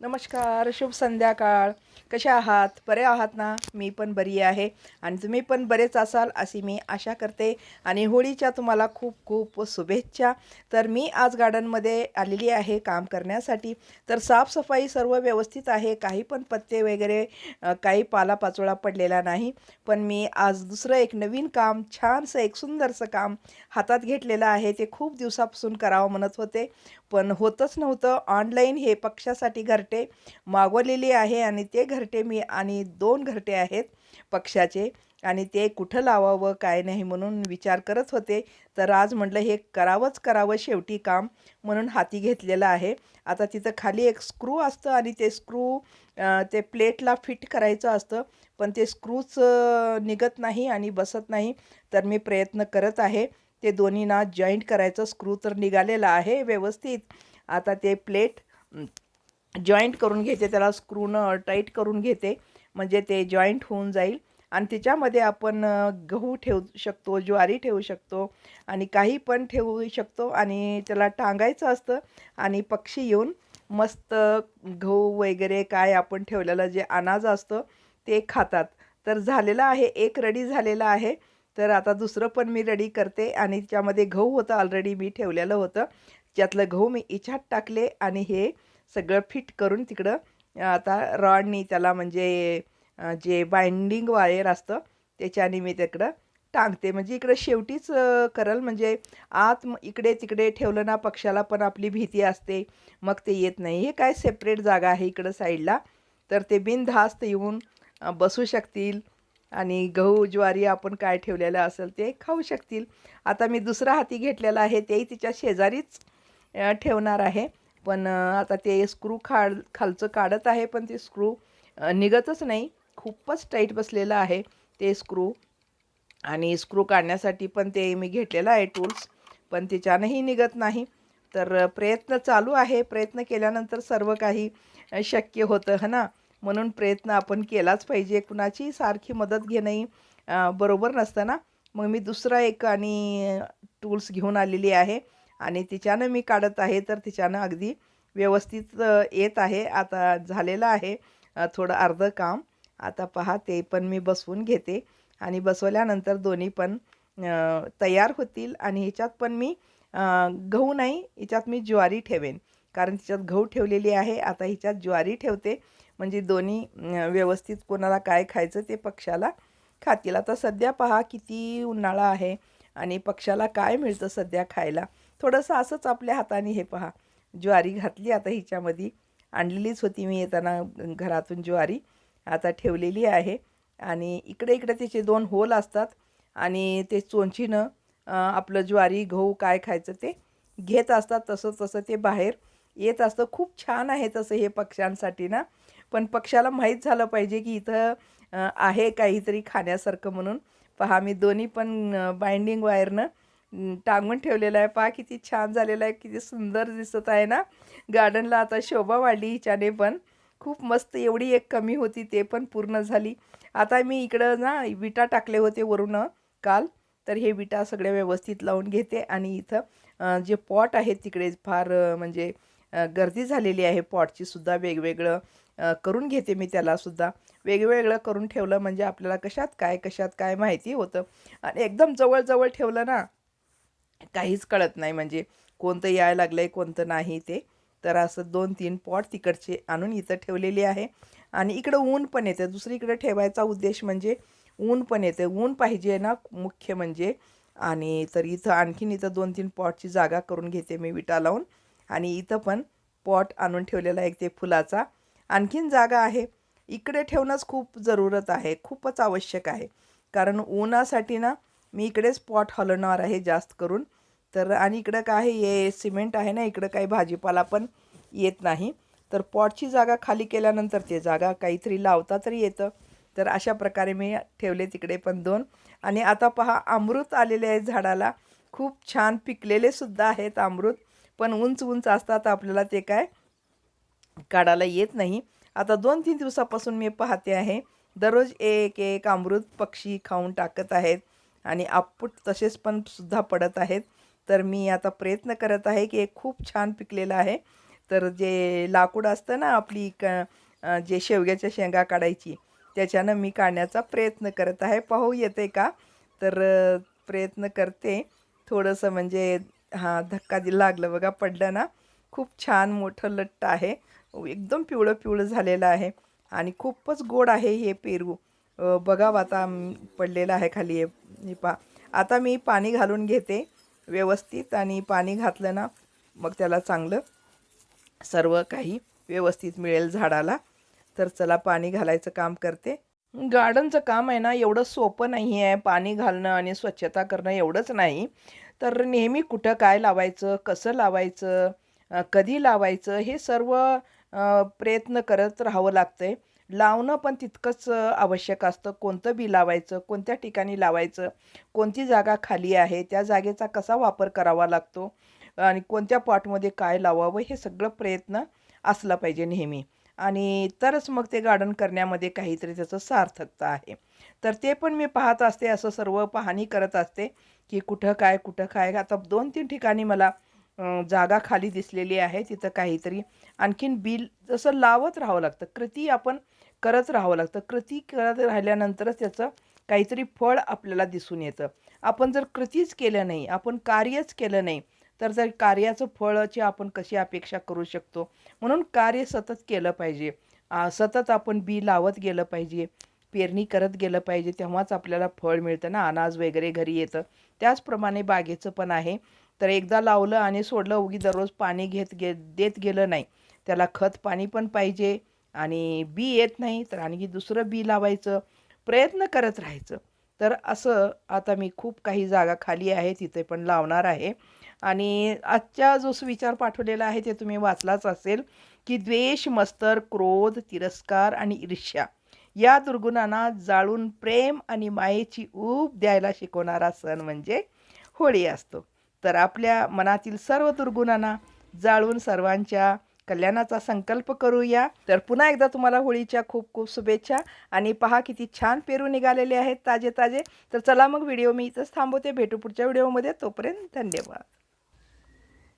नमस्कार शुभ संध्याकाळ. कशा आहात? बरे आहात ना? मी पण बरी आहे. आणि तुम्ही पण बरेच असाल अशी मी आशा करते. आणि होळीच्या तुम्हाला खूप खूप शुभेच्छा. तर मी आज गार्डनमध्ये आलेली आहे काम करण्यासाठी. तर साफसफाई सर्व व्यवस्थित आहे. काही पण पत्ते वगैरे काही पालापाचोळा पडलेला नाही. पण मी आज दुसरं एक नवीन काम छानसं एक सुंदरसं काम हातात घेतलेलं आहे. ते खूप दिवसापासून करावं म्हणत होते. पण होतच नव्हतं. ऑनलाईन हे पक्षासाठी घर घरटे मागवलेली आहे आणि ते घरटे मी आणि दोन घरटे आहेत पक्षाचे. आणि ते कुठं लावावं काय नाही म्हणून विचार करत होते. तर आज म्हटलं हे करावंच करावं शेवटी काम म्हणून हाती घेतलेलं आहे. आता तिथं खाली एक स्क्रू असतं आणि ते स्क्रू ते प्लेटला फिट करायचं असतं. पण ते स्क्रूच निघत नाही आणि बसत नाही. तर मी प्रयत्न करत आहे. ते दोन्ही ना जॉईंट करायचं. स्क्रू तर निघालेला आहे व्यवस्थित. आता ते प्लेट जॉईंट करून घेते त्याला स्क्रूनं टाईट करून घेते म्हणजे ते जॉईंट होऊन जाईल. आणि त्याच्यामध्ये आपण गहू ठेवू शकतो ज्वारी ठेवू शकतो आणि काही पण ठेवू शकतो आणि त्याला टांगायचं असतं आणि पक्षी येऊन मस्त गहू वगैरे काय आपण ठेवलेलं जे अनाज असतं ते खातात. तर झालेलं आहे एक रेडी झालेलं आहे. तर आता दुसरं पण मी रेडी करते आणि त्यामध्ये गहू होतं ऑलरेडी मी ठेवलेलं होतं. त्यातलं गहू मी इच्छात टाकले आणि हे सगळं फिट करून तिकडं आता रॉडनी त्याला म्हणजे जे बाइंडिंग वायर असतं त्याच्याने मी तिकडं टांगते. म्हणजे इकडं शेवटीच करल म्हणजे आत इकडे तिकडे ठेवलं ना पक्षाला पण आपली भीती असते. मग ते येत नाही. हे काय सेपरेट जागा आहे इकडं साईडला तर ते बिनधास्त येऊन बसू शकतील. आणि गहू ज्वारी आपण काय ठेवलेलं असेल ते खाऊ शकतील. आता मी दुसरा हाती घेतलेला आहे तेही तिच्या शेजारीच ठेवणार आहे. पण आता ते स्क्रू खाड खालचं काढत आहे पण ते स्क्रू निघतच नाही. खूपच टाईट बसलेलं आहे ते स्क्रू आणि स्क्रू काढण्यासाठी पण ते मी घेतलेलं आहे टूल्स पण त्याच्यानंही निघत नाही. तर प्रयत्न चालू आहे. प्रयत्न केल्यानंतर सर्व काही शक्य होतं है ना? म्हणून प्रयत्न आपण केलाच पाहिजे. कुणाची सारखी मदत घेणंही बरोबर नसतं ना? मग मी दुसरा एक आणि टूल्स घेऊन आलेली आहे. आणि तिच्यानं मी काढत आहे तर तिच्यानं अगदी व्यवस्थित येत आहे. आता झालेलं आहे थोडं अर्धं काम. आता पहा ते पण मी बसवून घेते. आणि बसवल्यानंतर दोन्ही पण तयार होतील. आणि ह्याच्यात पण मी गहू नाही हिच्यात मी ज्वारी ठेवेन. कारण तिच्यात गहू ठेवलेली आहे. आता हिच्यात ज्वारी ठेवते. म्हणजे दोन्ही व्यवस्थित कोणाला काय खायचं ते पक्षाला खातील. आता सध्या पहा किती उन्हाळा आहे आणि पक्षाला काय मिळतं सध्या खायला? थोडंसं असंच आपल्या हाताने हे पहा. ज्वारी घातली आता हिच्यामध्ये. आणलेलीच होती मी येताना घरातून ज्वारी. आता ठेवलेली आहे. आणि इकडे इकडे त्याचे दोन होल असतात. आणि ते चोंचीनं आपलं ज्वारी गहू काय खायचं ते घेत असतात. तसं तसं ते बाहेर येत असतं. खूप छान आहे तसं हे पक्ष्यांसाठी ना. पण पक्षाला माहीत झालं पाहिजे की इथं आहे काहीतरी खाण्यासारखं म्हणून. पहा मी दोन्ही पण बाइंडिंग वायरनं टांगून ठेवलेलं आहे. पहा किती छान झालेलं आहे. किती सुंदर दिसत आहे ना. गार्डनला आता शोभा वाढली हिच्याने पण. खूप मस्त एवढी एक कमी होती ते पण पूर्ण झाली. आता मी इकडं ना विटा टाकले होते वरून काल. तर हे विटा सगळ्या व्यवस्थित लावून घेते आणि इथं जे पॉट आहेत तिकडे फार म्हणजे गर्दी झालेली आहे. पॉटची सुद्धा वेगवेगळं करून घेते मी त्याला सुद्धा. वेगवेगळं करून ठेवलं म्हणजे आपल्याला कशात काय कशात काय माहिती होतं. आणि एकदम जवळजवळ ठेवलं ना काहीच कळत नाही. म्हणजे कोणतं यायला लागलं आहे कोणतं नाही ते. तर असं दोन तीन पॉट तिकडचे आणून इथं ठेवलेले आहे. आणि इकडं ऊन पण येतं दुसरीकडे ठेवायचा उद्देश म्हणजे ऊन पण येते ऊन पाहिजे ना मुख्य म्हणजे. आणि तर इथं आणखीन इथं दोन तीन पॉटची जागा करून घेते मी विटा लावून. आणि इथं पण पॉट आणून ठेवलेला आहे ते फुलाचा. आणखीन जागा आहे. इकडे ठेवणंच खूप जरूरत आहे. खूपच आवश्यक आहे. कारण उन्हासाठी ना मी इकडेच पॉट हलवणार आहे जास्त करून. तर आणि इकडं काय आहे हे सिमेंट आहे ना इकडं काही भाजीपाला पण येत नाही. तर पॉटची जागा खाली केल्यानंतर ते जागा काहीतरी लावता तरी येतं. तर अशा प्रकारे मी ठेवले तिकडे पण दोन. आणि आता पहा अमृत आलेले आहे झाडाला. खूप छान पिकलेले सुद्धा आहेत अमृत. पण उंच उंच असतात आपल्याला ते काय काढायला येत नाही. आता दोन तीन दिवसापासून मी पाहते आहे. दररोज एक एक अमृत पक्षी खाऊन टाकत आहेत. आणि आपट तसेच पण सुद्धा पडत आहेत. तर मी आता प्रयत्न करत आहे की एक खूप छान पिकलेलं आहे. तर जे लाकूड असतं ना आपली क जे शेवग्याच्या शेंगा काढायची त्याच्यानं मी काढण्याचा प्रयत्न करत आहे. पाहू येते का? तर प्रयत्न करते. थोडंसं म्हणजे हां धक्का दिला लागलं बघा पडलं ना. खूप छान मोठं लट्ट आहे. एकदम पिवळं पिवळं झालेलं आहे. आणि खूपच गोड आहे हे पेरू. बघावं आता पडलेलं आहे खाली. हे हे पा आता मी पाणी घालून घेते व्यवस्थित आणि पाणी घातलं ना मग त्याला चांगलं सर्व काही व्यवस्थित मिळेल झाडाला. तर चला पाणी घालायचं काम करते. गार्डनचं काम आहे ना एवढं सोपं नाही आहे. पाणी घालणं आणि स्वच्छता करणं एवढंच नाही. तर नेहमी कुठं काय लावायचं कसं लावायचं कधी लावायचं हे सर्व प्रयत्न करत राहावं लागतं आहे लावणं पण तितकंच आवश्यक असतं. कोणतं बी लावायचं कोणत्या ठिकाणी लावायचं कोणती जागा खाली आहे त्या जागेचा कसा वापर करावा लागतो आणि कोणत्या पॉटमध्ये काय लावावं हे सगळं प्रयत्न असला पाहिजे नेहमी. आणि तरच मग ते गार्डन करण्यामध्ये काहीतरी त्याचं सार्थकता आहे. तर ते पण मी पाहत असते असं सर्व पाहणी करत असते की कुठं काय कुठं काय. आता दोन तीन ठिकाणी मला जागा खाली दिसलेली आहे तिथं काहीतरी आणखीन बिल जसं लावत राहावं लागतं. कृती आपण करत राहावं लागतं. कृती करत राहिल्यानंतरच त्याचं काहीतरी फळ आपल्याला दिसून येतं. आपण जर कृतीच केलं नाही आपण कार्यच केलं नाही तर जर कार्याचं फळाची आपण कशी अपेक्षा करू शकतो? म्हणून कार्य सतत केलं पाहिजे. सतत आपण बी लावत गेलं पाहिजे पेरणी करत गेलं पाहिजे तेव्हाच आपल्याला फळ मिळतं ना. अनाज वगैरे घरी येतं. त्याचप्रमाणे बागेचं पण आहे. तर एकदा लावलं आणि सोडलं उगी दररोज पाणी घेत गे देत गेलं नाही. त्याला खत पाणी पण पाहिजे. आणि बी येत नाही तर आणखी दुसरं बी लावायचं प्रयत्न करत राहायचं. तर असं आता मी खूप काही जागा खाली आहे तिथे पण लावणार आहे. आणि आजच्या जो सुविचार पाठवलेला आहे ते तुम्ही वाचलाच असेल की द्वेष मस्तर क्रोध तिरस्कार आणि ईर्ष्या या दुर्गुणांना जाळून प्रेम आणि मायेची ऊब द्यायला शिकवणारा सण म्हणजे होळी असतो. तर आपल्या मनातील सर्व दुर्गुणांना जाळून सर्वांच्या कल्याणाचा संकल्प करूया. तर पुन्हा एकदा तुम्हाला होळीच्या खूप खूप शुभेच्छा आणि पहा किती छान पेरू निघालेले आहेत ताजे ताजे. तर चला मग व्हिडिओ मी इथंच थांबवते. भेटू पुढच्या व्हिडिओमध्ये. तोपर्यंत धन्यवाद.